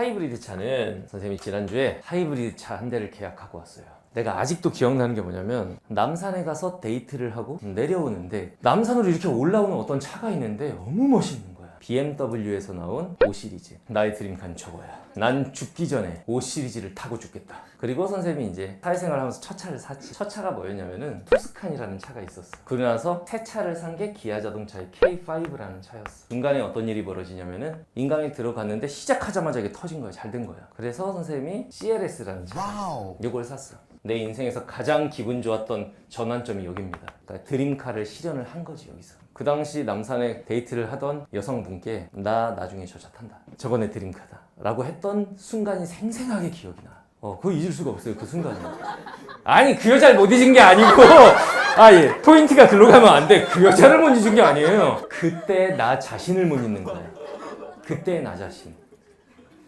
하이브리드 차는 선생님이 지난주에 하이브리드 차 한 대를 계약하고 왔어요. 내가 아직도 기억나는 게 뭐냐면 남산에 가서 데이트를 하고 내려오는데 남산으로 이렇게 올라오는 어떤 차가 있는데 너무 멋있는. BMW에서 나온 5 시리즈. 나의 드림카는 저거야. 난 죽기 전에 5 시리즈를 타고 죽겠다. 그리고 선생님이 이제 사회생활 하면서 첫 차를 샀지. 첫 차가 뭐였냐면은 투스칸이라는 차가 있었어. 그러고 나서 새 차를 산 게 기아 자동차의 K5라는 차였어. 중간에 어떤 일이 벌어지냐면은 인강이 들어갔는데 시작하자마자 이게 터진 거야. 잘 된 거야. 그래서 선생님이 CLS라는 차. 이걸 샀어. 내 인생에서 가장 기분 좋았던 전환점이 여기입니다. 그러니까 드림카를 실현을 한 거지 여기서. 그 당시 남산에 데이트를 하던 여성분께 나 나중에 저차 탄다. 저번에 드림카다. 라고 했던 순간이 생생하게 기억이 나. 어, 그거 잊을 수가 없어요. 그 순간이. 아니 그 여자를 못 잊은 게 아니고 아 예. 포인트가 글로 가면 안 돼. 그 여자를 못 잊은 게 아니에요. 그때 나 자신을 못 잊는 거야. 그때 나 자신.